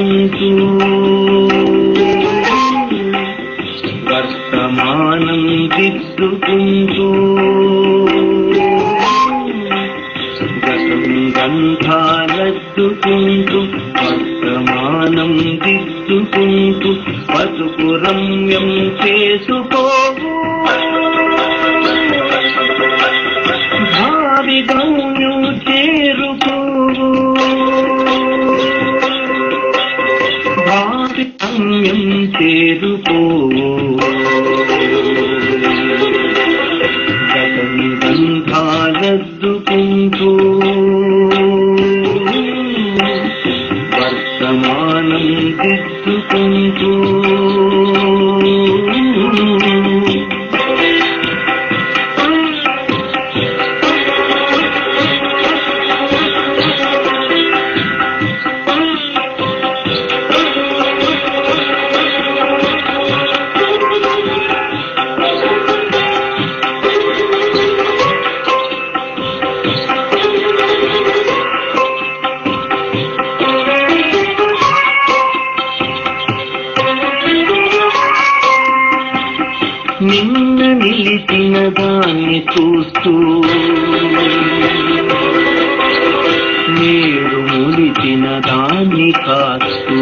వర్ణించు వర్తమానం దిద్దుకుంటూ గంధాలద్దుకుంటూ వర్తమానం దిద్దుకుంటూ పసుపు రమ్యం చేసుకోవు భావి గమ్యం చేరుకోవు చేరుకో. చేరుకోవు గతం నిన్న నిలిచిన దాన్ని చూస్తూ నేడు ములిచిన దాన్ని కాస్తూ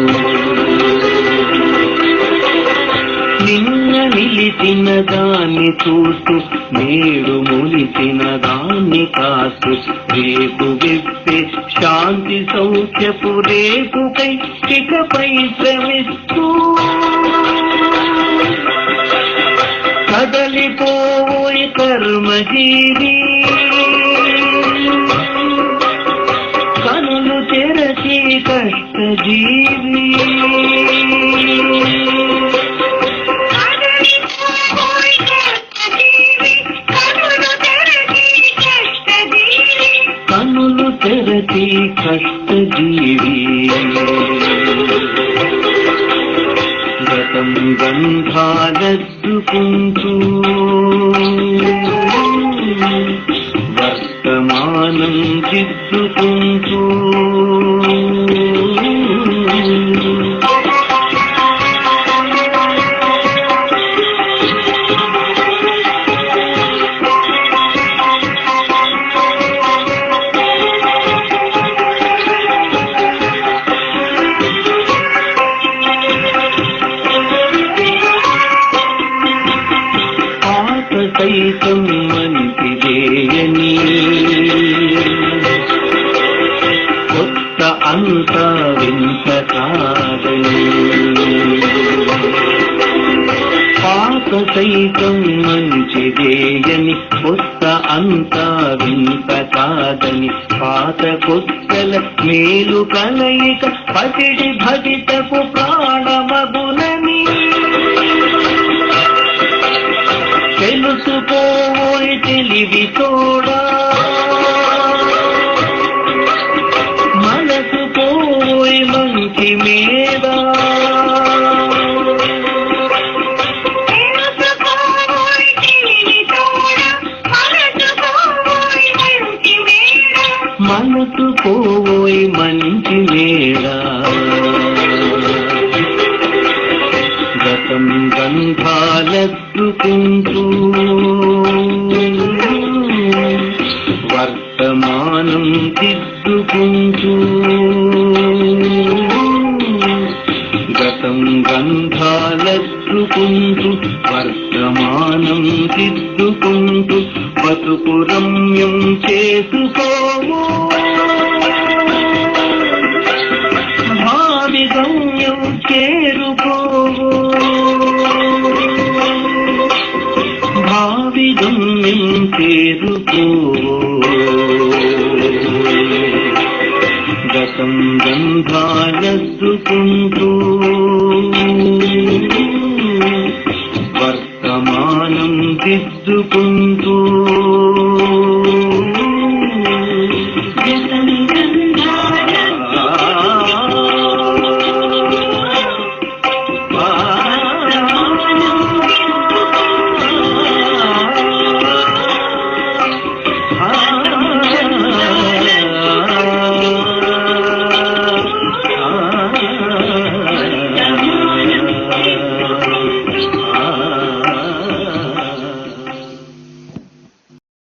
నిన్న నిలిచిన దాన్ని చూస్తూ నేడు ములిచిన దాన్ని కాస్తూ రేపు విప్పే శాంతి సౌఖ్యపు రేపుకై ఇకపై శ్రమిస్తూ కదలిపోయి కర్మజీవి. కనులు తెరచి కష్టజీవి. కనులు తెరచి కష్టజీవి. గతం వర్తమానం దిద్దుకుంటూ తెలియని కొత్త అంత వింత కాదని. పాత సైతం మంచిదేయని కొత్త అంత వింత కాదని. పాత కొత్తల మేలు కలయిక పతిడి భజితకు ప్రాణమగునని తెలివి తోడా మనసు పోయి మంచి మీద. మనసు పోయి మంచి మేడ గతం గంధాలద్దుకుంటూ వర్తమానం దిద్దుకుంటూ గతం గంధాలద్దుకుంటూ వర్తమానం దిద్దుకుంటూ బతుకు రమ్యం చేసుకోము. భావి గమ్యం చేరుకోవు గతం గంధాలద్దుకుంటూ వర్తమానం దిద్దుకుంటూ.